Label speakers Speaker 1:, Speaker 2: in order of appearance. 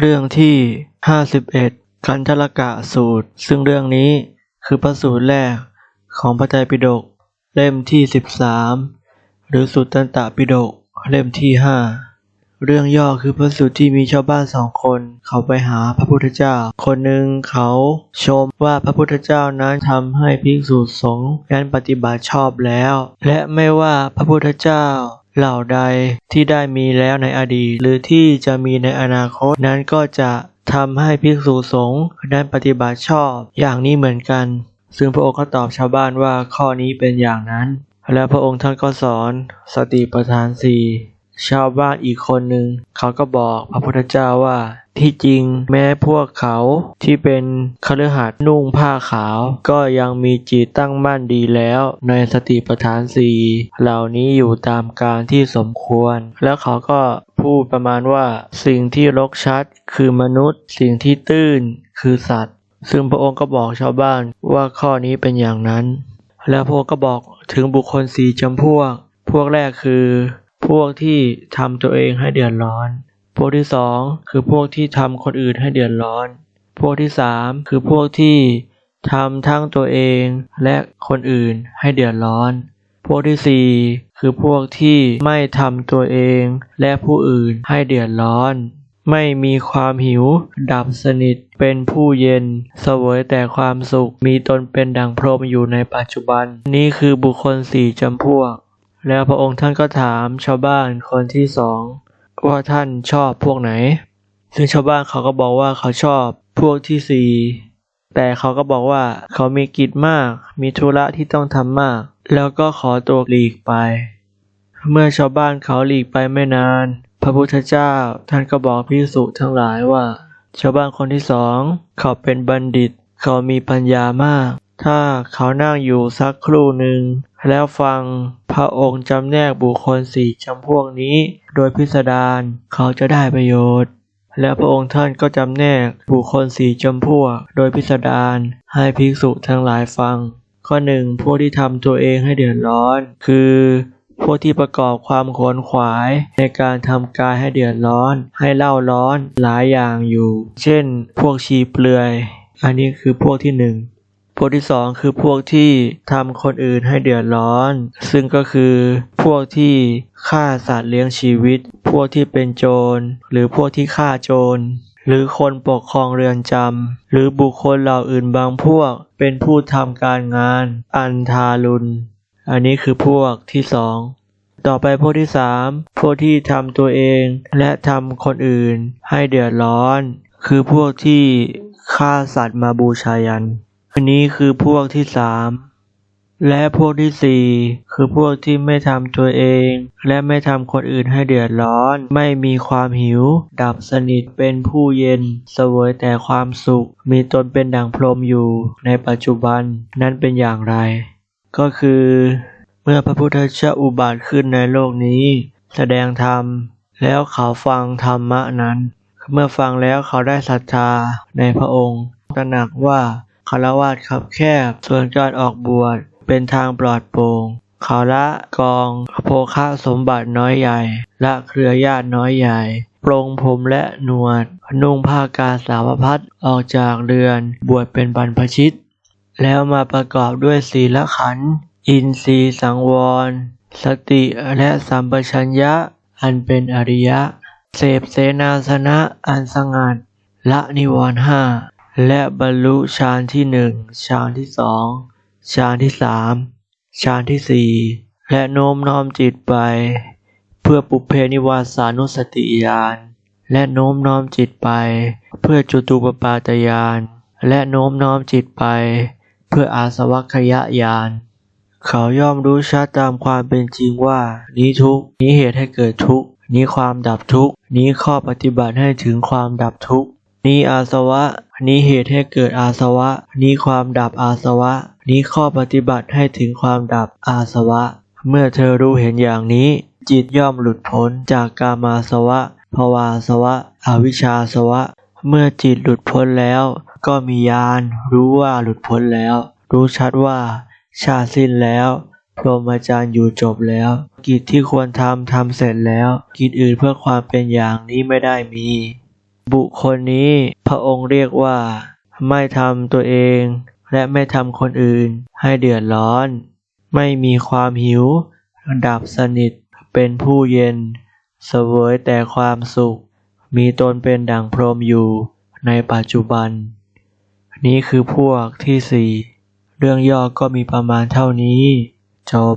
Speaker 1: เรื่องที่51กันทลกะสูตร ซึ่งเรื่องนี้คือพระสูตรแรกของพระไตรปิฎกเล่มที่13หรือสุตตันตปิฎกเล่มที่5เรื่องย่อคือพระสูตรที่มีชาวบ้านสองคนเขาไปหาพระพุทธเจ้า คนหนึ่งเขาชมว่าพระพุทธเจ้านั้นทำให้ภิกษุสงฆ์นั้นปฏิบัติชอบแล้ว และไม่ว่าพระพุทธเจ้า เหล่าใดที่ได้มีแล้วในอดีต หรือที่จะมีในอนาคตนั้นก็จะทำให้ภิกษุสงฆ์นั้นปฏิบัติชอบอย่างนี้เหมือนกัน ซึ่งพระองค์ก็ตอบชาวบ้านว่าข้อนี้เป็นอย่างนั้น และพระองค์ท่านก็สอนสติปัฏฐานสี่ ชาวบ้านอีกคนหนึ่งเขาก็บอกพระพุทธเจ้าว่า ที่จริงแม้พวกเขาที่เป็นคฤหัสถ์นุ่งผ้าขาว ก็ยังมีจิตตั้งมั่นดีแล้ว ในสติปัฏฐานสีเหล่านี้อยู่ตามการที่สมควร แล้วเขาก็พูดประมาณว่า สิ่งที่รกชัดคือมนุษย์ สิ่งที่ตื้นคือสัตว์ ซึ่งพระองค์ก็บอกชาวบ้านว่าข้อนี้เป็นอย่างนั้น แล้วพระองค์ก็บอกถึงบุคคลสี่จำพวก พวกแรกคือ พวกที่ทำตัวเองให้เดือดร้อน พวกที่สองคือพวกที่ทำคนอื่นให้เดือดร้อน พวกที่สามคือพวกที่ทำทั้งตัวเองและคนอื่นให้เดือดร้อน พวกที่สี่คือพวกที่ไม่ทำตัวเองและผู้อื่นให้เดือดร้อน ไม่มีความหิว ดับสนิทเป็นผู้เย็น เสวยแต่ความสุขมีตนเป็นดังพรหมอยู่ในปัจจุบัน นี่คือบุคคลสี่จำพวก แล้วพระองค์ท่านก็ถามชาวบ้านคนที่สองว่าท่านชอบพวกไหน ซึ่งชาวบ้านเขาก็บอกว่าเขาชอบพวกที่สี่แต่เขาก็บอกว่าเขามีกิจมาก มีธุระที่ต้องทำมาก แล้วก็ขอตัวหลีกไป เมื่อชาวบ้านเขาหลีกไปไม่นาน พระพุทธเจ้าท่านก็บอกพิสุทั้งหลายว่า ชาวบ้านคนที่สองเขาเป็นบัณฑิต เขามีปัญญามาก ถ้าเขานั่งอยู่สักครู่หนึ่ง แล้วฟังพระองค์จำแนกบุคคลสี่จำพวกนี้ โดยพิสดารเขาจะได้ประโยชน์ และพระองค์ท่านก็จำแนกบุคคลสี่จำพวก โดยพิสดารให้ภิกษุทั้งหลายฟัง ข้อหนึ่งพวกที่ทำตัวเองให้เดือดร้อน คือพวกที่ประกอบความขวนขวายในการทำกายให้เดือดร้อน ให้เล่าร้อนหลายอย่างอยู่ เช่น พวกชีเปลือย อันนี้คือพวกที่หนึ่ง พวกที่สองคือพวกที่ทำคนอื่นให้เดือดร้อน ซึ่งก็คือพวกที่ฆ่าสัตว์เลี้ยงชีวิต พวกที่เป็นโจร หรือพวกที่ฆ่าโจร หรือคนปกครองเรือนจำ หรือบุคคลเหล่าอื่นบางพวก เป็นผู้ทำการงาน อันทารุณ อันนี้คือพวกที่สองต่อไปพวกที่สามพวกที่ทำตัวเองและทำคนอื่นให้เดือดร้อน คือพวกที่ฆ่าสัตว์มาบูชายัน นนี้คือพวกที่สามและพวกที่สี่คือพวกที่ไม่ทำตัวเอง และไม่ทำคนอื่นให้เดือดร้อน ไม่มีความหิว ดับสนิทเป็นผู้เย็น เสวยแต่ความสุข มีตนเป็นดังพรมอยู่ ในปัจจุบันนั้นเป็นอย่างไร ก็คือ เมื่อพระพุทธเจ้าอุบัติขึ้นในโลกนี้ แสดงธรรม แล้วเขาฟังธรรมะนั้น เมื่อฟังแล้วเขาได้ศรัทธาในพระองค์ตระหนักว่า คารวะคับแคบ ส่วนการออกบวชเป็นทางปลอดโปร่งเขาละกองโภคะสมบัติน้อยใหญ่ ละเครือญาติน้อยใหญ่ปรงผมและหนวด นุ่งผ้ากาสาวพัดออกจากเรือนบวชเป็นบรรพชิต แล้วมาประกอบด้วยศีลขัน อินทรีสังวร สติและสัมปชัญญะ อันเป็นอริยะ เสพเสนาสนะอันสงัด ละนิวรณ์ห้า และบรรลุฌานที่หนึ่งฌานที่สองฌานที่สามฌานที่สี่และโน้มน้อมจิตไป เพื่อปุเพนิวาสานุสติญาณและโน้มน้อมจิตไป เพื่อจุตูปปาตญาณและโน้มน้อมจิตไป เพื่ออาสวัคยญาณเขาย่อมรู้ชัดตามความเป็นจริงว่า นี้ทุกนี้เหตุให้เกิดทุกนี้ความดับทุกนี้ข้อปฏิบัติให้ถึงความดับทุกนี้อาสวะ นี้เหตุให้เกิดอาสวะ นี้ความดับอาสวะ นี้ข้อปฏิบัติให้ถึงความดับอาสวะ เมื่อเธอรู้เห็นอย่างนี้ จิตย่อมหลุดพ้นจากกามาสวะภวาสวะ อวิชชาสวะ เมื่อจิตหลุดพ้นแล้ว ก็มีญาณรู้ว่าหลุดพ้นแล้ว รู้ชัดว่า ชาสิ้นแล้วพรหมจารย์อยู่จบแล้ว กิจที่ควรทำทำเสร็จแล้ว กิจอื่นเพื่อความเป็นอย่างนี้ไม่ได้มี บุคคลนี้พระองค์เรียกว่า ไม่ทำตัวเอง และไม่ทำคนอื่นให้เดือดร้อน ไม่มีความหิว ดับสนิทเป็นผู้เย็น เสวยแต่ความสุข มีตนเป็นดั่งพรหมอยู่ในปัจจุบัน นี้คือพวกที่สี่เรื่องย่อก็มีประมาณเท่านี้ จบ